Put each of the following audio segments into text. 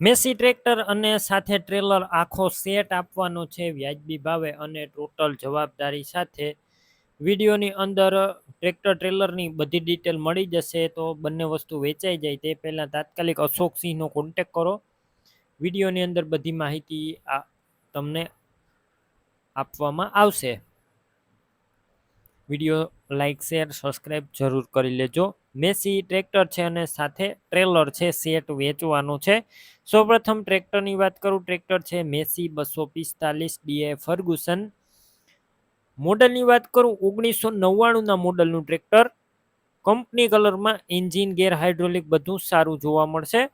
Massey tractor અને સાથે trailer આખો સેટ આપવાનો છે વ્યાજબી ભાવે અને ટોટલ જવાબદારી સાથે. વિડીયોની અંદર ટ્રેક્ટર ટ્રેલરની બધી ડિટેલ મળી જશે તો બંને વસ્તુ વેચાઈ જાય તે પહેલાં તાત્કાલિક અશોકસિંહનો કોન્ટેક કરો. વિડીયોની અંદર બધી માહિતી આ તમને આપવામાં આવશે. વીડિયો લાઇક શેર, સબસ્ક્રાઈબ જરૂર કરી લેજો. મેસી ટ્રેક્ટર છે અને સાથે ટ્રેલર છે, સેટ વેચવાનું છે. સૌપ્રથમ ટ્રેક્ટરની વાત કરું, ટ્રેક્ટર છે મેસી બસો પિસ્તાલીસ ડીએ ફર્ગુસન. મોડલની વાત કરું, ઓગણીસો નવ્વાણુંના મોડલનું ટ્રેક્ટર. કંપની કલરમાં એન્જિન, ગેર હાઇડ્રોલિક બધું સારું જોવા મળશે.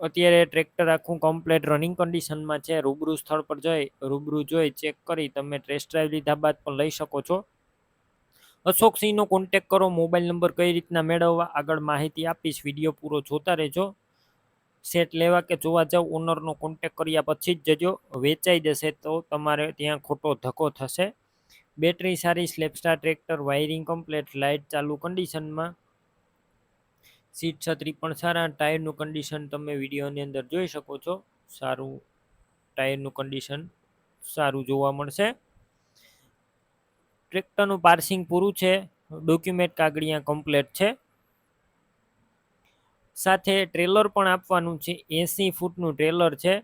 અત્યારે ટ્રેક્ટર આખું કમ્પ્લેટ રનિંગ કન્ડિશનમાં છે. રૂબરૂ સ્થળ પર જઈ, રૂબરૂ જોઈ ચેક કરી, તમે ટેસ્ટ ડ્રાઈવ લીધા બાદ પણ લઈ શકો છો. અશોકસિંહનો કોન્ટેક કરો મોબાઈલ નંબર કઈ રીતના મેળવવા, આગળ માહિતી આપીશ વીડિયો પૂરો જોતા રહેજો. સેટ લેવા કે જોવા જાવ ઓનરનો કોન્ટેક કર્યા પછી જ જજો. વેચાઈ જશે તો તમારે ત્યાં ખોટો ધક્કો થશે. બેટરી સારી સ્લેપસ્ટાર ટ્રેક્ટર વાયરિંગ કમ્પ્લેટ લાઇટ ચાલુ કન્ડિશનમાં સીટ છત્રી પણ સારા ટાયરનું કન્ડિશન તમે વિડીયોની અંદર જોઈ શકો છો. સારું ટાયરનું કન્ડિશન સારું જોવા મળશે. ટ્રેક્ટરનું પાર્સિંગ પૂરું છે, ડોક્યુમેન્ટ કાગળિયા કમ્પ્લેટ છે. સાથે ટ્રેલર પણ આપવાનું છે, એસી ફૂટનું ટ્રેલર છે.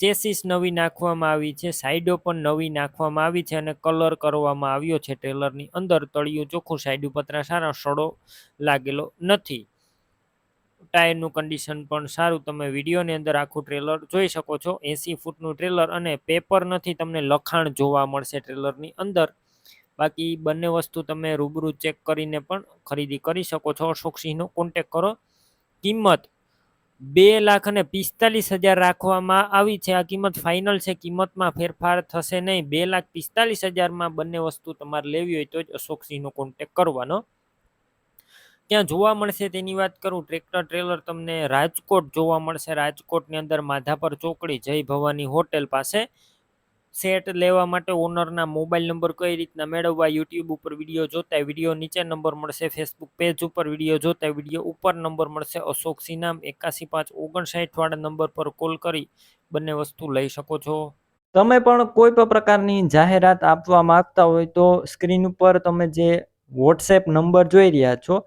ચેસીસ નવી નાખવામાં આવી છે, સાઈડો પણ નવી નાખવામાં આવી છે અને કલર કરવામાં આવ્યો છે ટ્રેલરની અંદર, તળિયું ચોખ્ખું સાઈડ ઉપર સારા સડો લાગેલો નથી. ટાયરનું કન્ડિશન પણ સારું. તમે વિડીયોની અંદર આખું ટ્રેલર જોઈ શકો છો. એસી ફૂટનું ટ્રેલર અને પેપર નથી તમને લખાણ જોવા મળશે ટ્રેલરની અંદર. બાકી બંને વસ્તુ તમે રૂબરૂ ચેક કરીને પણ ખરીદી કરી શકો છો. અશોકસિંહનો કોન્ટેક કરો. કિંમત બે લાખ અને પિસ્તાલીસ હજાર રાખવામાં આવી છે. આ કિંમત ફાઇનલ છે. કિંમતમાં ફેરફાર થશે નહીં. બે લાખ પિસ્તાલીસ હજારમાં બંને વસ્તુ તમારે લેવી હોય તો જ અશોકસિંહનો કોન્ટેક કરવાનો. ત્યાં જોવા મળશે તેની વાત કરું, ટ્રેક્ટર ટ્રેલર તમને રાજકોટ જોવા મળશે. રાજકોટની અંદર માધાપર ચોકડી, જય ભવાની હોટેલ પાસે. સેટ લેવા માટે ઓનરના મોબાઈલ નંબર કઈ રીતના મેળવવા, યુટ્યુબ ઉપર વીડિયો જોતા વીડિયો નીચે નંબર મળશે. ફેસબુક પેજ ઉપર વીડિયો જોતા વીડિયો ઉપર નંબર મળશે. અશોક સિનામ એકાસી પાંચ ઓગણસાઠ વાળા નંબર પર કોલ કરી બંને વસ્તુ લઈ શકો છો. તમે પણ કોઈ પણ પ્રકારની જાહેરાત આપવા માંગતા હોય તો સ્ક્રીન ઉપર તમે જે વોટ્સએપ નંબર જોઈ રહ્યા છો